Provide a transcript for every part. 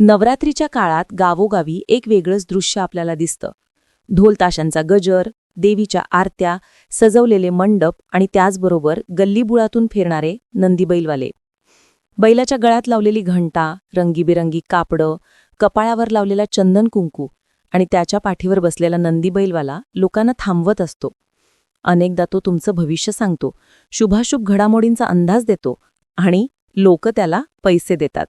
नवरात्रीच्या काळात गावोगावी एक वेगळंच दृश्य आपल्याला दिसतं. ढोलताशांचा गजर देवीच्या आरत्या सजवलेले मंडप आणि त्याचबरोबर गल्लीबुळातून फिरणारे नंदीबैलवाले. बैलाच्या गळ्यात लावलेली घंटा रंगीबेरंगी कापडं कपाळावर लावलेला चंदन कुंकू आणि त्याच्या पाठीवर बसलेला नंदीबैलवाला लोकांना थांबवत असतो. अनेकदा तो तुमचं भविष्य सांगतो शुभाशुभ घडामोडींचा अंदाज देतो आणि लोक त्याला पैसे देतात.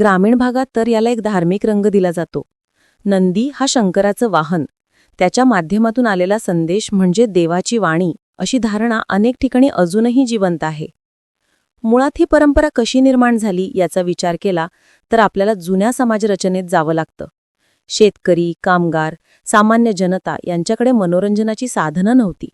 ग्रामीण भागात तर याला एक धार्मिक रंग दिला जातो. नंदी हा शंकराचं वाहन. त्याच्या माध्यमातून आलेला संदेश म्हणजे देवाची वाणी अशी धारणा अनेक ठिकाणी अजूनही जिवंत आहे. मुळात ही परंपरा कशी निर्माण झाली याचा विचार केला तर आपल्याला जुन्या समाजरचनेत जावं लागतं. शेतकरी कामगार सामान्य जनता यांच्याकडे मनोरंजनाची साधनं नव्हती.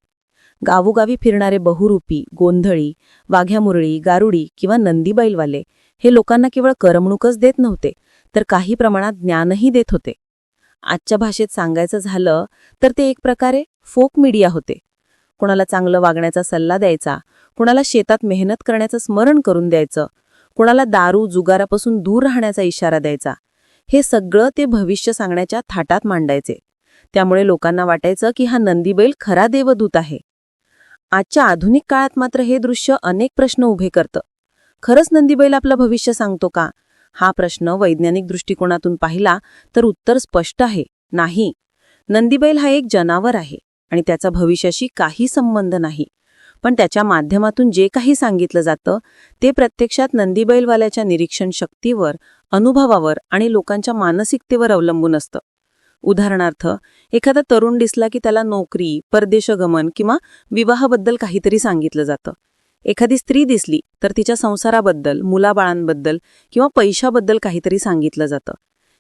गावोगावी फिरणारे बहुरूपी गोंधळी वाघ्यामुरळी गारुडी किंवा नंदीबैलवाले हे लोकांना केवळ करमणूकच देत नव्हते तर काही प्रमाणात ज्ञानही देत होते. आजच्या भाषेत सांगायचं झालं तर ते एक प्रकारे फोक मीडिया होते. कुणाला चांगलं वागण्याचा सल्ला द्यायचा कुणाला शेतात मेहनत करण्याचं स्मरण करून द्यायचं कुणाला दारू जुगारापासून दूर राहण्याचा इशारा द्यायचा हे सगळं ते भविष्य सांगण्याच्या थाटात मांडायचे. त्यामुळे लोकांना वाटायचं की हा नंदीबैल खरा देवदूत आहे. आजच्या आधुनिक काळात मात्र हे दृश्य अनेक प्रश्न उभे करतं. खरंच नंदीबैल आपलं भविष्य सांगतो का? हा प्रश्न वैज्ञानिक दृष्टिकोनातून पाहिला तर उत्तर स्पष्ट आहे. नाही. नंदीबैल हा एक जनावर आहे आणि त्याचा भविष्याशी काही संबंध नाही. पण त्याच्या माध्यमातून जे काही सांगितलं जातं ते प्रत्यक्षात नंदीबैलवाल्याच्या निरीक्षण शक्तीवर अनुभवावर आणि लोकांच्या मानसिकतेवर अवलंबून असतं. उदाहरणार्थ एखादा तरुण दिसला की त्याला नोकरी परदेशगमन किंवा विवाहाबद्दल काहीतरी सांगितलं जातं. एखादी स्त्री दिसली तर तिच्या संसाराबद्दल मुलाबाळांबद्दल किंवा पैशाबद्दल काहीतरी सांगितलं जातं.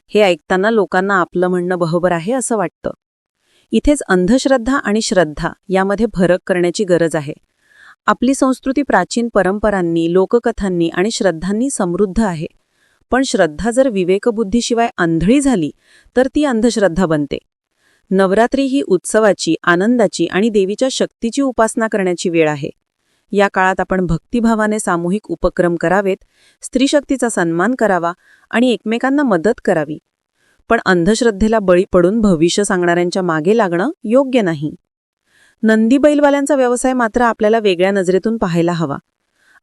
हे ऐकताना लोकांना आपलं म्हणणं बरोबर आहे असं वाटतं. इथेच अंधश्रद्धा आणि श्रद्धा यामध्ये फरक करण्याची गरज आहे. आपली संस्कृती प्राचीन परंपरांनी लोककथांनी आणि श्रद्धांनी समृद्ध आहे. पण श्रद्धा जर विवेकबुद्धीशिवाय आंधळी झाली तर ती अंधश्रद्धा बनते. नवरात्री ही उत्सवाची आनंदाची आणि देवीच्या शक्तीची उपासना करण्याची वेळ आहे. या काळात आपण भक्तिभावाने सामूहिक उपक्रम करावेत स्त्रीशक्तीचा सन्मान करावा आणि एकमेकांना मदत करावी. पण अंधश्रद्धेला बळी पडून भविष्य सांगणाऱ्यांच्या मागे लागणं योग्य नाही. नंदी बैलवाल्यांचा व्यवसाय मात्र आपल्याला वेगळ्या नजरेतून पाहायला हवा.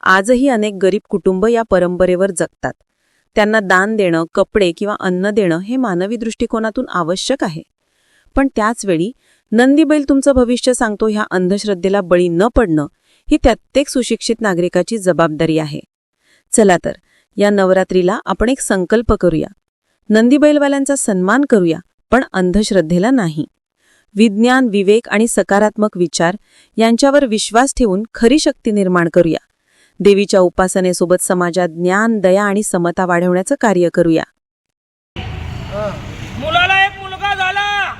आजही अनेक गरीब कुटुंब या परंपरेवर जगतात. त्यांना दान देणं कपडे किंवा अन्न देणं हे मानवी दृष्टिकोनातून आवश्यक आहे. पण त्याचवेळी नंदीबैल तुमचं भविष्य सांगतो ह्या अंधश्रद्धेला बळी न पडणं ही प्रत्येक सुशिक्षित नागरिकाची जबाबदारी आहे. चला तर या नवरात्रीला आपण एक संकल्प करूया. नंदीबैलवाल्यांचा सन्मान करूया पण अंधश्रद्धेला नाही. विज्ञान विवेक आणि सकारात्मक विचार यांच्यावर विश्वास ठेवून खरी शक्ती निर्माण करूया. देवीच्या उपासनेसोबत समाजात ज्ञान दया आणि समता वाढवण्याचं कार्य करूया. मुलाला एक मुलगा झाला.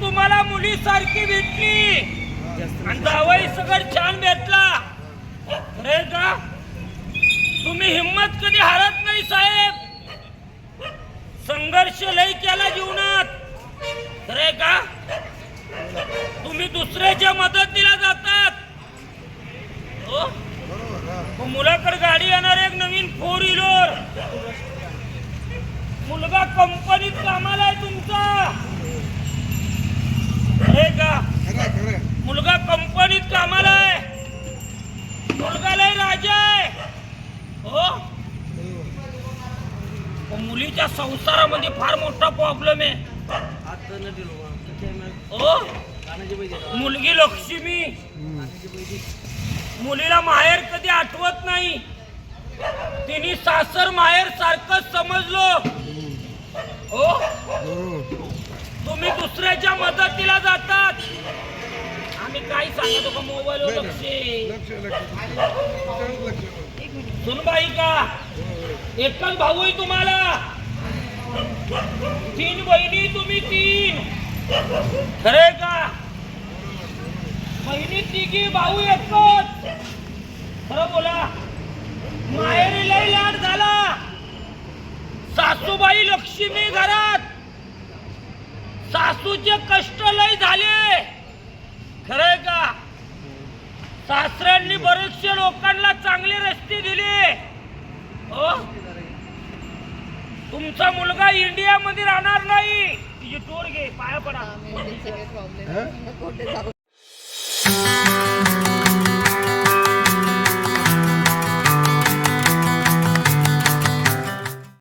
तुम्हाला मुलीसारखी भेटली. आणि जावई सगळं छान भेटला. रे का? तुम्ही हिम्मत कधी हारत नाही साहेब. संघर्ष लय केला जीवनात. रे का? तुम्ही दुसऱ्याच्या मदतीला जातात. हो? मुलाकडे गाडी येणार एक नवीन फोर व्हीलर मुलगा कंपनीत कामाला आहे तुमचा हे का मुलगा कंपनीत कामाला आहे मुलगा लय राजा आहे हो मुलीच्या संसारामध्ये फार मोठा प्रॉब्लेम आहे. हो? मुलगी लक्ष्मी. मुलीला माहेर कधी आठवत नाही. तिने सासर माहेर सारखंच समजलो. हो? तुम्ही दुसऱ्याच्या मदतीला जातात. आम्ही काय सांगतो का लक्ष सुनबाई का? एकच भाऊ आहे तुम्हाला. तीन बहिणी तुम्ही तीन. खरे का? बहिणी तिघी भाऊ एकच. खरं बोला. माहेरी लय लाड झाला. सासूबाई लक्ष्मी घरात. सासूचे कष्ट लय झाले. खरंय का? सासऱ्यांनी बरेचशे लोकांना चांगले रस्ते दिले. तुमचा मुलगा इंडियामध्ये राहणार नाही. तिची टोर घे पाया पडा.